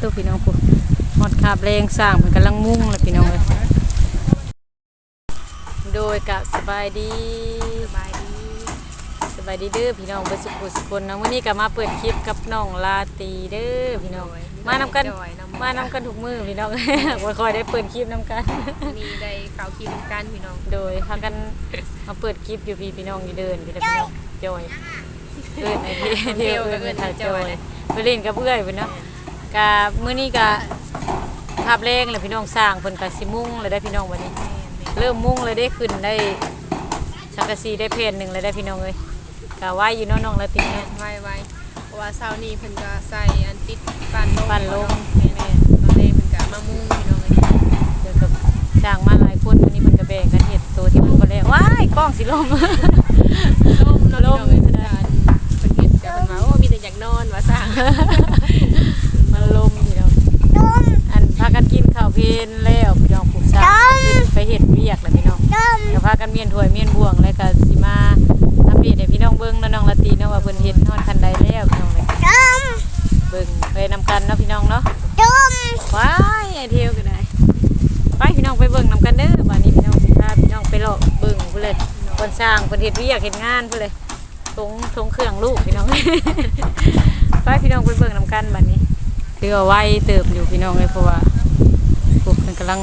ตัวพี่น้องผู้ฮอดคาบแรงสร้างมันกำลังมุ่งเลยพี่น้องเลยโดยกะสบายดีสบายดีสบายดีเด้อพี่น้องเบสุขสุขคนนะมื้อนี้ก็มาเปิดคลิปกับน้องลาตีเด้อพี่น้องมานำกันมานำกันทุกมือพี่น้องบ่ค่อยได้เปิดคลิปนํกัน มีได้ข่าวคิวกันพี่น้องโดยพากันมาเปิดคลิปอยู่พี่พี่น้องอยู่เดินพี่น้องจอยเดินไอพี่เที่ยวเดินทางจอยไปเล่นกับเพื่อนเพิ่นเนาะ กะมื้อนี้กะภาพแรงเลยพี่น้องสร้างเพิ่นกะสิมุ่งเลยได้พี่น้องวันนี้ เริ่มมุ่งเลยได้ขึ้นได้สังกะสีได้เพนหนึ่งเลยได้พี่น้องเลยกะไว้อยู่เนาะน้องละติเนาะไว้ไว้เพราะว่าเช้านี้เพิ่นก็ใส่อันติดปันลงปั่นลงแม่ๆตอนแรกเพิ่นก็มามุ่งพี่น้องเลยเดี๋ยวกับสร้างมาหลายคนวันนี้เพิ่นก็แบ่งกันเฮ็ดตัวที่มันบ่แล้วว้ายกล้องสิลมล่มเนาะพี่น้องเลยเพิ่นก็เพิ่นเฮ็ดก็เพิ่นว่าโอ้มีแต่อยากนอนว่าซ่ามันลมพี่น้องอันพากันกินข้าวเพลนแล้วพี่น้องผูกสร้างขึ้นไปเฮ็ดเวียกแล้วพี่น้องเดี๋ยวพากันเมียนถ้วยเมียนบ่วงแล้วก็สิมาอัปเดตให้พี่น้องเบิ่งเนาะน้องละตีเนาะว่าเพิ่นเฮ็ดฮอดคันใดแล้วพี่น้องเลยเบิ่งไปนำกันเนาะพี่น้องเนาะว้ายไอเที่ยวก็ได้ไปพี่น้องไปเบิ่งนำกันเด้อบ้านนี้พี่น้องสิพาพี่น้องไปเลาะเบิ่งพุ่นเลยคนสร้างคนเฮ็ดเวียกเฮ็ดงานพุ่นเลยทงทงเครื่องลูกพี่น้องไปพี่น้องไปเบิ่งนำกันบ้านนี้เรือไว้เติบอยู่พี่น้องเลยเพราะว่าพว กมันกำลัง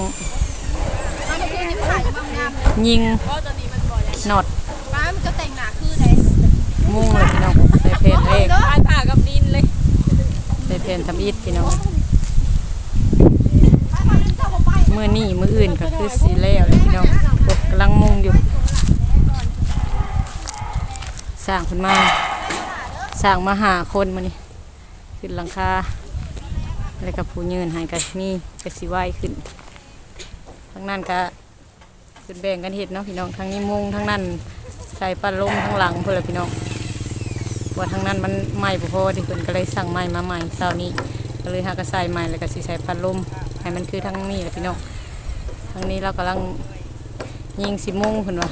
ยิงเพราะตอนนี้มันบ่อยากหนอดป้ามันก็แต่งหน้าคือได้มุ่งเลยพี่น้องใส่เพนเองป้าผ่ากับดินเลยใส่เพนทำอิฐพี่น้องมือนี่มืออื่นก็คือสีแล้วเลยพี่น้องพวกกำลังมุ่งอยู่สร้างขึ้นมาสร้างมาหาคนมานี่ขึ้นหลังคาแล้วก็ผู้ยืนใหายกันมีกระสิไหวขึ้น ทั้งนั้นก็ขึ้นแบ่งกันเห็ดเนาะพี่น้องทั้งนี้มุงทั้งนั้นใส่ปันลมทั้งหลังเพื่อพี่น้องว่าทั้งนั้นมันไหม่พอที่เพิ่นก็เลยสั่งไหม้มาใหม่เช้านี้ก็เลยหากระใส่ใหม่แล้วก็สิใส่ปันลมให้มันคือทั้งนี้แหละพี่น้องทั้งนี้เรากำลังยิงสิมุงเพิ่นว่า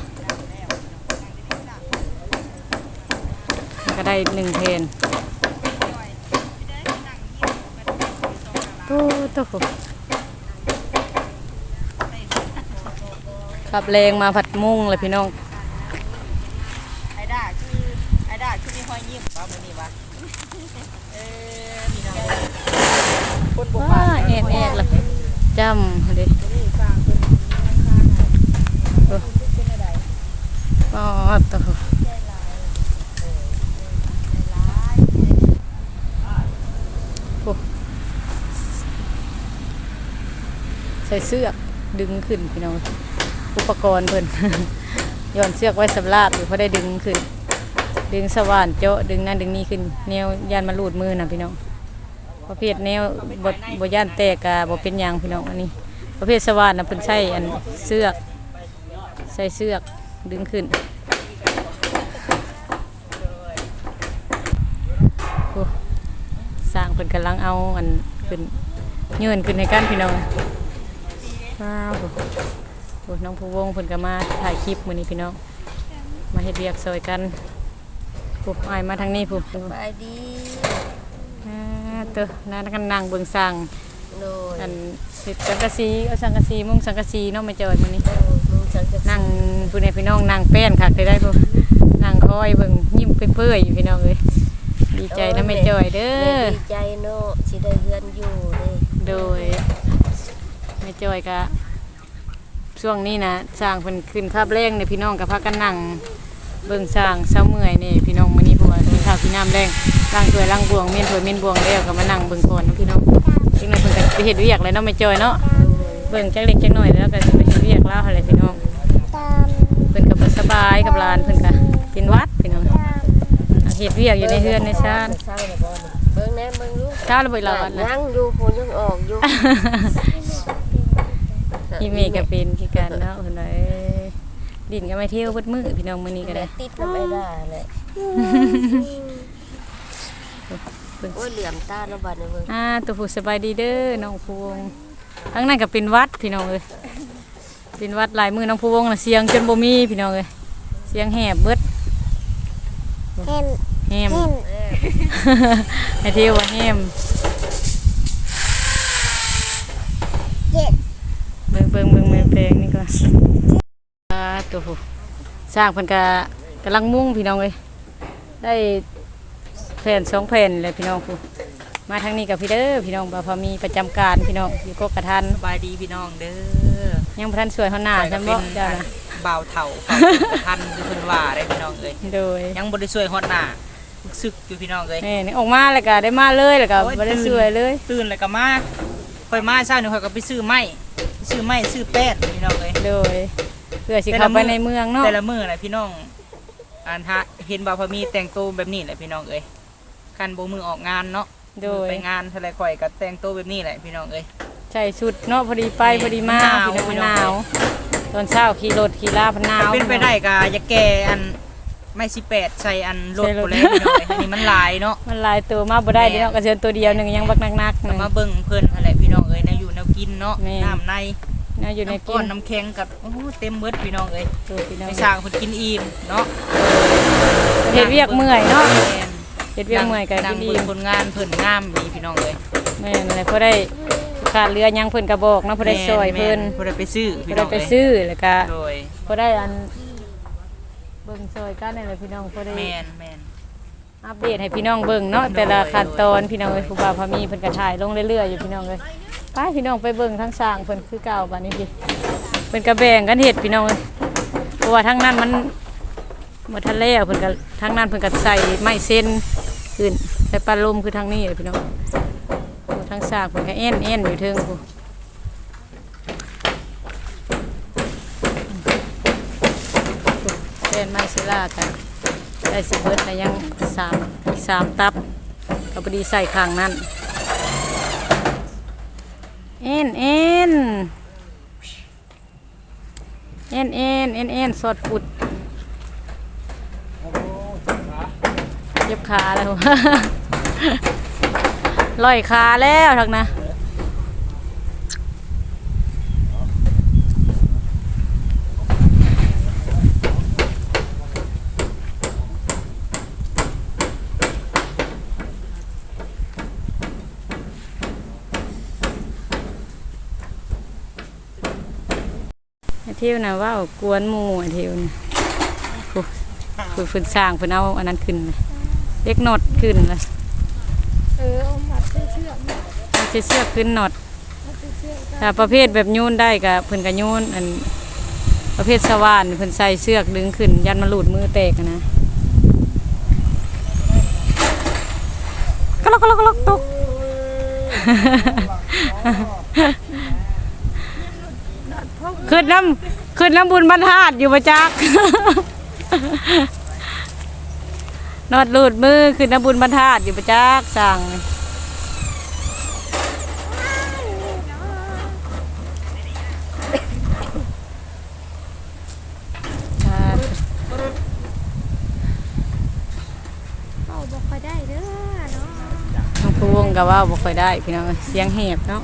ก็ได้หนึ่งเพนตู้ตู้ ขับแรงมาผัดมุ่งเลยพี่น้อง ไอ้ด่าคือไอ้ด่าคือมีห้อยยิ้มว่ามื้อนี้วะเออพี่น้องคนบ่ว้าแอดแอดเลยจำเลยอ๋อตู้โอ้ใส่เสื้อกดึงขึ้นพี่น้อง อุปกรณ์เพิ่น ย้อนเสือกไว้สำราบอยู่เพราะได้ดึงขึ้น ดึงสว่านเจาะดึงนั่นดึงนี่ขึ้นแนวยันมาลูดมือนะพี่น้องประเภทแนวบบ่ย่านแตกกะบ่เป็นยังพี่น้องอันนี้ ประเภทสว่านนะเพิ่นใช้อันเสือกใส่เสือกดึงขึ้นสร้างเพิ่นกำลังเอาอันขึ้นเงินขึ้นให้กันพี่น้องว้าว น้องผู้วงเพิ่นก็มาถ่ายคลิปมื้อนี้พี่น้องมาเฮ็ดเวียกซอยกันผู้อ้ายมาทางนี้ผู้ไปดีอ่าเตอนั่นกันนั่งเบิ่งสร้างโดยอันเฮ็ดสังกะสีเอาสังกะสีมุงสังกะสีเนาะไม่จอยมื้อนี้มึงสังกะสีนั่งผู้ใดพี่น้องนั่งแป้นคักได้ได้ผู้นั่งคอยเบิ่งยิ้มเปื่อยๆอยู่พี่น้องเอ้ยดีใจนะไม่จอยเด้แม่อดีใจเนาะสิได้เฮือนอยู่นี่โดยไม่จอยก็ ช่วงนี้นะสร้างเพิ่นขึ้นภาพแรงเนี่ยพี่น้องก็พากันนั่งเบิ่งสร้างเช้าเมื่อยนี่พี่น้องมื้อนี้เพราะว่ามีข้าวพี่น้ำแรงล้างถ้วยล้างบวงเมียนถ้วยเมียนบวงแล้วก็มานั่งเบิ่งก่อนเนาะพี่น้องจริงๆเพิ่นก็ไปเฮ็ดเวียกแล้วเนาะไม่จอยเนาะเบิ่งจักเล็กจักน้อยแล้วก็สิไปเฮ็ดเวียกแล้วหั่นแหละพี่น้องเพิ่นก็บ่สบายกับหลานเพิ่นก็เป็นวัดพี่น้องเฮ็ดเวียกอยู่ในเฮือนในชานเศร้าแล้วบ่นี่เบิ่งแน่เบิ่งลูกเช้าแล้วบ่เราวันละยังอยู่พูนยังออกอยู่ อีเมก็เป็นคือกันเนาะเพิ่นว่าเอ้ยดินก็ไม่เที่ยวเบิดมื้อพี่น้องมื้อนี้ก็ได้ติดก็ไม่ได้แหละเบิ่งโอ้ยเหลื่อมตาแล้วบัดนี้เบิ่งอ่าตัวผู้สบายดีเด้อน้องพวงทั้งนั้นก็เป็นหวัดพี่น้องเอ้ยเป็นหวัดหลายมื้อน้องพวงน่ะเสียงจนบ่มีพี่น้องเอ้ยเสียงแหบเบิดแหมเออให้เที่ยวว่าแหม นะอ่า ตัวผู้สร้างเพิ่นก็กำลังมุ่งพี่น้องเลยได้แผ่นสองแผ่นเลยพี่น้องผู้มาทางนี้กับพี่เด้อพี่น้องบ่าวพอมีประจำการพี่น้องอยู่กกกระทันสบายดีพี่น้องเด้อยังบ่ทันสวยเฮาหน้าจำบ่เจ้านะบ่าวเฒ่าเขากระทันคือเพิ่นว่าได้พี่น้องเอ้ยโดยยังบ่ได้ช่วยฮอดหน้าซึกอยู่พี่น้องเอ้ยนี่นี่ออกมาแล้วก็ได้มาเลยแล้วก็โอ้ยบ่ได้ตื่นสวยเลย ตื่นแล้วก็มาค่อยมาเช้านี่ค่อยก็ไปซื้อไม้ไป ซื้อไม้ซื้อแป้นพี่น้องเอ้ยโดยเพื่อสิเข้าไปในเมืองเนาะแต่ละมื้อน่ะพี่น้องอันฮะเห็นบ่าวพอมีแต่งตัวแบบนี้แหละพี่น้องเอ้ยคันบ่มือออกงานเนาะโดยไปงานเท่าไรข่อยก็แต่งตัวแบบนี้แหละพี่น้องเอ้ยใส่ชุดเนาะพอดีไปพอดีมาหนาวพี่น้องมันหนาวตอนเช้าขี่รถขี่ลาพนหนาวเป็นไปได้ก็อย่าแก่อันไม่สิแปดใส่อันรถใส่รถบ่แล้วพี่น้องเอ้ยอันนี้มันหลายเนาะมันหลายตัวมาบ่ได้เด้เนาะกระเชิญตัวเดียวหนึงยังบักนักๆหนึงมาเบิ่งเพิ่นอะไร กินเนาะแม่น้ำในน่าอยู่ในน้ำกิก้อนนน้ำแข็งกับโอ้โหเต็มเบิดพี่น้องเอ้ยตัวพี่น้องไปสร้างเพิ่นกินอิ่มเนาะเฮ็ดเวียกเมื่อยเนาะแม่นเฮ็ดเวียกเมื่อยก็นั่กิงนดีเบิ่งผลงานเพิ่นงามดีพี่น้องเอ้ยแม่นอะไรพอได้ขาดเรือยังเพิ่นก็บอกเนาะพอได้ซอยเพิ่นพอได้ไปซื้อพพี่อน้ได้องไปเอ้ยซื้อแล้วก็โดยพอได้อันเบิ่งซอยกันนี่แหละพี่น้องพอได้ แม่นแม่น อัปเดตให้พี่น้องเบิ่งเนาะแต่ละขั้นตอนพี่น้องเอ้ยครูบาพามีเพิ่นก็ถ่ายลงเรื่อยๆอยู่พี่น้องเอ้ย ไปพี่น้องไปเบิ่งทั้งสร้างเพิ่นคือเก่าบัดนี้พี่เพิ่นก็แบงกันเฮ็ดพี่น้องเอ้ยเพราะว่าทั้งนั้นมันบ่ทันแล้วเพิ่นก็ทั้งนั้นเพิ่นก็ใส่ไม้เส้นขึ้นใส่ปลาลมคือทางนี้เลยพี่น้องทั้งสร้างเพิ่นก็เอ็นเอ็นอยู่เทิงพู้เป็นไม้ศิลากันได้สิเบิดแต่ยังสามสามตับก็พอดีใส่ข้างนั้น เอ็นเอ็นเอ็นเอ็นเอ็นเอ็นสอดปุดเย็บขาแล้วลอยขาแล้วทักนะ ที่ยวนะว่าวกวนหมูไอ้เที่ยวนะโอ้คือฝืนสร้างฝืนเอาอันนั้นขึ้นเลยเล็กนอดขึ้นเลยเออเอามาเสื้อเชือกมามันจะเสื้อขึ้นนอดเอาเสื้อเชือกถ้าประเภทแบบโยนได้กับเพิ่นก็โยนอันประเภทสว่านเพิ่นใส่เสือกดึงขึ้น ยันมันหลุดมือแตกอะนะกะลอกกะลอกกะลอกตก ขึ้นน้ำขึ้นน้ำบุญบรรทัดอยู่ประจักนอดหลุดมือขึ้นน้ำบุญบรรทัดอยู่ประจักสั่งครับเอาบอกค่อยได้เด้อเนาะน้องพวงก็ว่าบ่ค่อยได้พี่น้องเสียงแหบเนาะ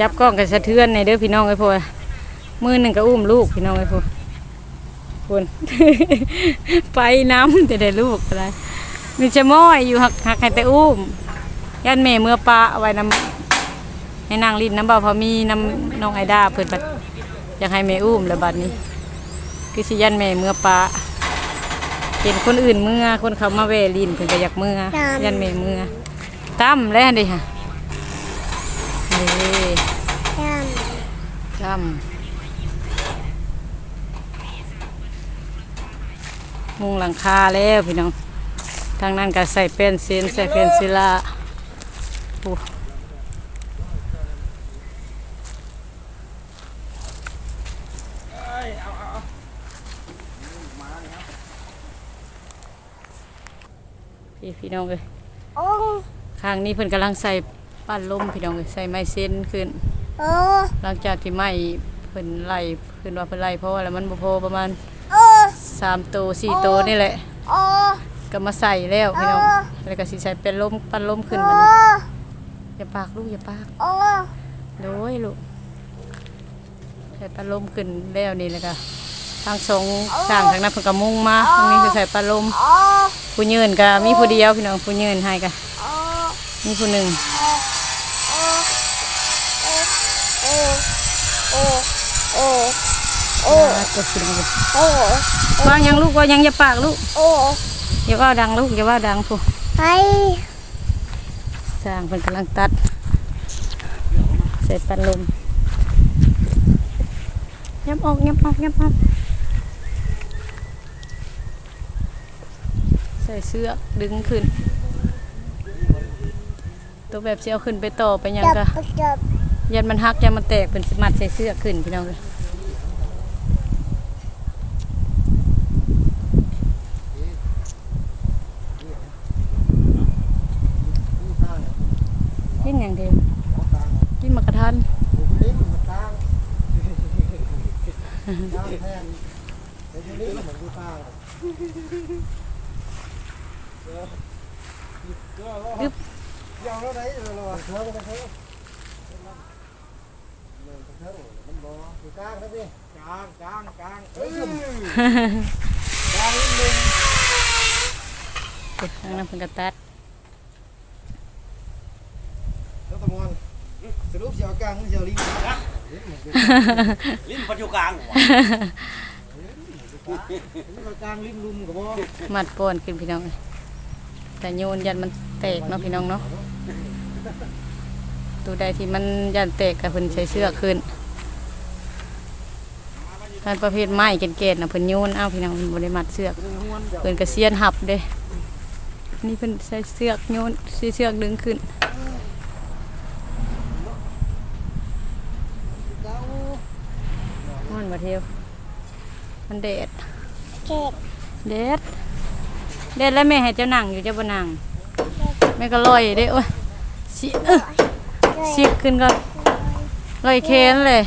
จับกล้องกันสะเทือนในเด้อพี่น้องไอ้พวมือหนึ่งก็อุ้มลูกพี่น้องไอ้พวคนไปน้ำจะได้ลูกอะไรมีจะม้อยอยู่หักหักให้แต่อุ้มยันแม่เมื่อปลาเอาไว้นำให้นางลินน้ำเบาพอมีน้ำน้องไอดาเพิ่นบัดอยากให้แม่อุ้มแล้วบัดนี้ คือสิยันแม่เมื่อปลาเห็นคนอื่นเมื่อคนเขามาแวลินเพิ่นก็อยากเมื่อยันแม่เมื่อตั้มแล้วดิค่ะ นี่แก้มตั้มมุงหลังคาแล้วพี่น้อง ทางนั้นก็ใส่เป็นเซนใส่เป็นศิลาโอ้พี่พี่น้องเลยโอ้ข้างนี้เพิ่นกำลังใส่ ปั้นลมพี่น้องเลยใส่ไม้เส้นขึ้นโอ้หลังจากที่ไม้เพิ่นไล่เพิ่นว่าเพิ่นไล่เพราะว่าแล้วมันบ่พอประมาณโอ้3ตัว4ตัวนี่แหละโอ้ก็มาใส่แล้วพี่น้องแล้วก็สิใส่เป็นลมปั้นลมขึ้นบัดโอ้นี้อย่าปากลูกอย่าปากโอ้โดยลูกใส่ปั้นลมขึ้นแล้วนี่แล้วก็ทางสองสร้างทางนั้นเพิ่นก็มุ่งมาทางนี้คือใส่ปั้นลมโอ้ผู้ยืนก็มีผู้เดียวพี่น้องผู้ยืนให้ก็โอ้มีผู้หนึ่ง โอ้อ่าก็ขึ้นเลยโอ้วางยังลูกว่ายังอย่าปากลูกโอ้อย่าว่าดังลูกอย่าว่าดังผู้ไปสร้างเป็นกำลังตัดเสร็จปันลมยับออกยับออกยับออกใส่เสื้อดึงขึ้น ตัวแบบเสียวขึ้นไปต่อไปยังก็ยันมันหักยันมันแตกเป็นสมัดใส่เสื้อขึ้นพี่น้องเลย Đấy là mình guitar Gấp Dòng nó đấy rồi rồi Thơ con thơ Mình thơ rồi Mình bò Thì càng đó đi Càng càng càng Ừ Càng lên Tuh, ang napagatat. Đó tao ngon. Từ lúc giờ càng giờ linh. Linh bắt vô càng. กลาง Nó là cang lim lum của bố. มัดป้อนขึ้นพี่น้องแต่โยนยันมันแตกเนาะพี่น้องเนาะตัวใดที่มันยันแตกกับเพิ่นใส่เสื้อขึ้นการประเภทไม้เกล็ดๆนะเพิ่นโยนเอาพี่น้องเพิ่นบ่ได้มัดเสือกเพิ่นกระเซียนหับเด้นี่เพิ่นใส่เสือกโยนใส่เสือกดึงขึ้นมันมาเที่ยว มันแดดเจ็บแดดแดดแล้วแม่ให้เจ้านั่งอยู่เจ้าบ่นั่งแม่ก็ลอยเด้โอ้ยสิเออสิขึ้นก็ลอยแขนเลย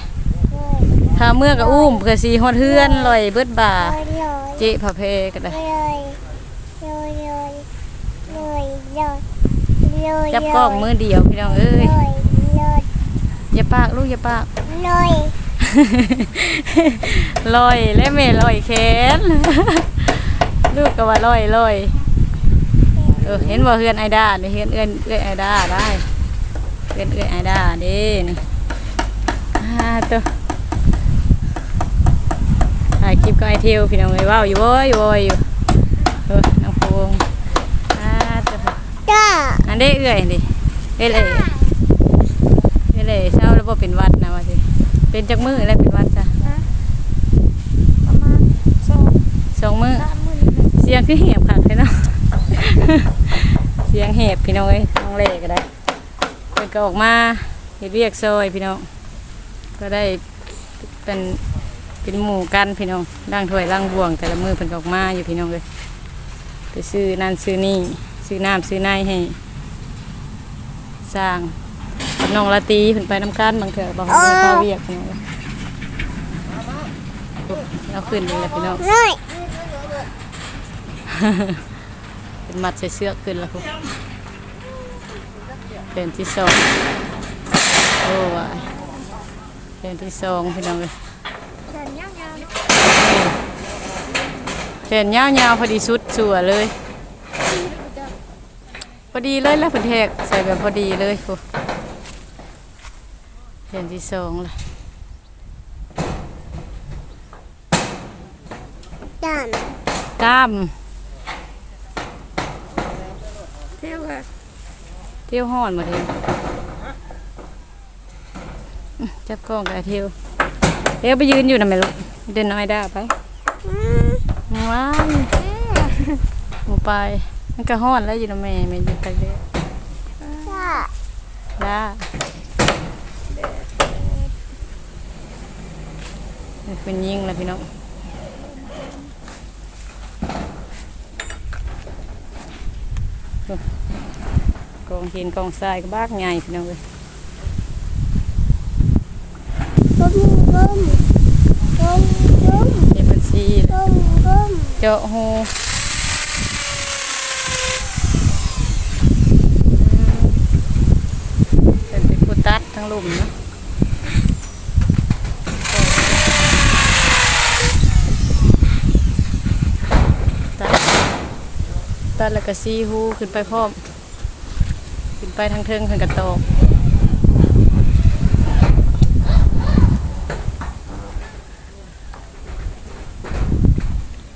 ถ้าเมื่อก็อุ้มเพื่อสีฮอดเฮือนลอยเบิดบ่าเลยเลยเจ๊พะเพก็ได้เลยเลยเลยเลยเลยเลยจับกล้องมือเดียวพี่น้องเอ้ยเลยเลยอย่าปากลูกอย่าปากเลยลอยแล้วแม่ลอยแขนลูกก็ว่าลอยลอยเออเห็นบ่เฮือนไอดานี่เฮือนเอื้อนเอื้อยไอดาได้เฮือนเอื้อยไอดาเด้นี่อ่าตัวถ่ายคลิปก็ไอเทียวพี่น้องเอ้ยว้าวอยู่บ่อยู่บ่อยู่เออน้องพงอ่าตัวจ้าอันเด้เอื้อยดิเอ้ยเลยเอ้ยเลยเศร้าแล้วบ่เป็นหวัดนะว่าสิ เป็นจักมือแล้วเป็นหวัดจ้ะประมาณสองสองมือสามหมื่นเสียงคือแหบค่ะพี่น้อง เสียงแหบพี่น้องเอ้ยน้องเล่ก็ได้เพิ่นก็ออกมาเฮ็ดเวียกซอยพี่น้องก็ได้เป็นเป็นหมู่กันพี่น้องล้างถ้วยล้างบ่วง แต่ละมือเพิ่นก็ออกมาอยู่พี่น้องเลยไปซื้อนั่นซื้อนี่ซื้อน้ำซื้อในให้สร้างกับ น้องละตีเพิ่นไปน้ำกันบางเถื่อบางทีพาเวียกพี่น้องเอ้ยเราขึ้นเลยแหละพี่น้องเลยเป็นมัดใส่เสื้อขึ้นแล้วครับเป็นที่สองโอ้วายเป็นที่สองพี่น้องเลยเดินยาวๆเนาะเป็นยาวๆพอดีสุดสัวเลย พอดีเลยแล้วผนแทกใส่แบบพอดีเลยครู เป็นที่สองละดันกล้ามเที่ยวกันเที่ยวห่อนหมดเลยจับกล้องกับไอ้เที่ยวเที่ยวไปยืนอยู่นะแม่ลูกเดินน้อยได้ไปอืมว้ายหมูไป มันก็ห้อนแล้วอยู่นะแม่แม่อยู่ตากแดด จ้า ด้านี่ เป็นยิ่งแล้วพี่น้องกองหินกองทรายก็บ้ากใหญ่พี่น้องเลยก้มก้มก้มก้มเห็นเป็นซีก้มก้มเจาะหูเป็นเป็นผู้ตัดทั้งหลุมเนาะตั ดตัดแล้วก็ซีฮูขึ้นไปพร้อม ขึ้นไปทางเทิงขึ้นกระตก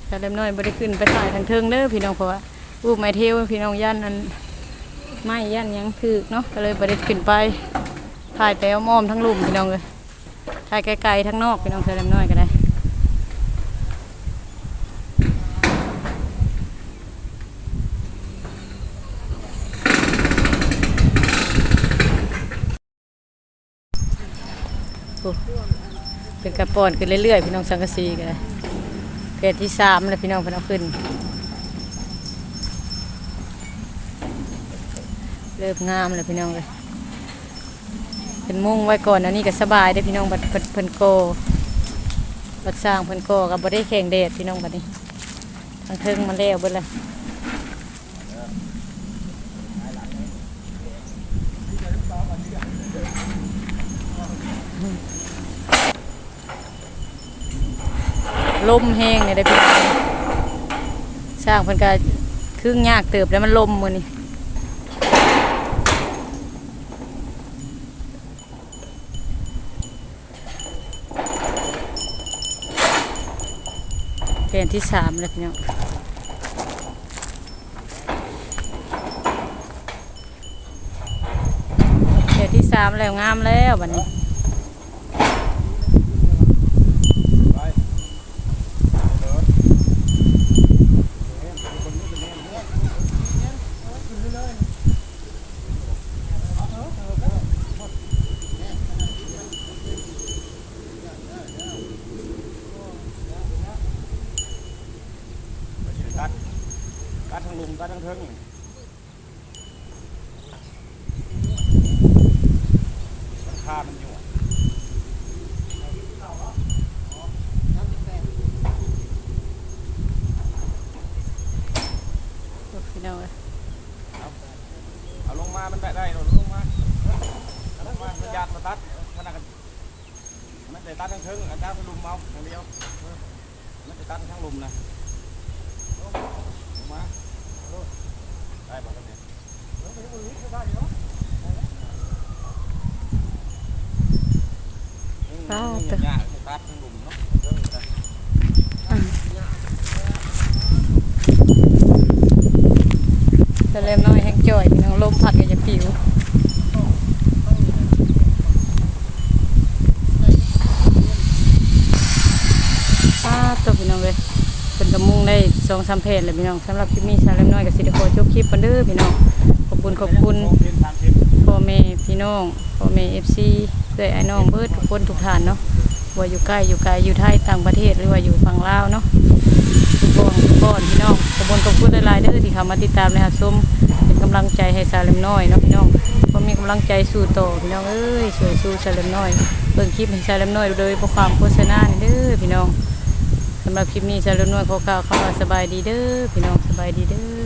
แต่เล็มน้อยบ่ได้ขึ้นไปถ่ายทางเทิงเด้อพี่น้องเพราะว่ารูปไม้เทวพี่น้องย่านนั้นไม่ย่านยังถึกเนาะก็เลยบ่ได้ขึ้นไปถ่ายแต่เอามอมทั้งลุมพี่น้องเลยถ่ายไกลๆทั้งนอกพี่น้องเธอเล็มน้อยก็ได้ เป็นกระปอนขึ้นเรื่อยๆพี่น้องสังกะสีกันเลยเพจที่สามแล้วพี่น้องเพนเอาขึ้นเริ่มงามเลยพี่น้องเลยเป็นมุ่งไว้ก่อนอันนี้ก็สบายได้พี่น้องบัดเพิ่นเพิ่นโกบัดสร้างเพิ่นโกกับบ่ได้แข่งแดดพี่น้องบัดนี้ทางเทิงมาแล้วเบิดเลย ลมแห้งเนี่ยได้พี่น้องสร้างเพิ่นก็ครึ่งยากเติบแล้วมันลมมื้อนี้แผ่นที่สามแล้วพี่น้องแผ่นที่สามแล้วงามแล้วบัดนี้ กัดกัดทั้งลุมกัดทั้ง เทิงมันคามันอยู่พี่น้องเอ้ยเอาลงมา มันได้ได้เราลงมาเอาลงมามันยากมาตัดมันน่ะกันมันจะตัดทั้งเทิงอาจารย์ทั้งลุมเอาอย่างเดียวเออมันจะตัดทั้งลุมนะลงมา ได้บ่กันเนี่ยอืมมันยากจะตัดทั้งลุมเนาะเออได้แต่เล่มน้อยแห้งจ่อยพี่น้องลมพัดก็จะปิวป้าดตัวพี่น้องเลย เป็นกระมุงได้สองสามเพจเลยพี่น้องสำหรับคลิปนี้ชาเล่มน้อยกับสิเดโคจบคลิปกันเด้อพี่น้องขอบคุณขอบคุณพ่อแม่พี่น้องพ่อแม่เอฟซีเพื่อไอ้น้องเบิดทุกคนทุกท่านเนาะว่าอยู่ใกล้อยู่ไกลอยู่ไทยต่างประเทศหรือว่าอยู่ฝั่งลาวเนาะทุกคนทุกคนพี่น้องขอบคุณขอบคุณหลายๆเด้อที่เข้ามาติดตามและรับชมเป็นกำลังใจให้ซาเลมน้อยเนาะพี่น้องก็มีกำลังใจสู้ต่อพี่น้องเอ้ยช่วยสู้ซาเลมน้อยเบิ่งคลิปให้ซาเลมน้อยโดยเพราะความโฆษณานี่เด้อพี่น้อง สำหรับคลิปนี้ชาเลมน้อยขากล่าวคำว่าสบายดีเด้อพี่น้องสบายดีเด้อ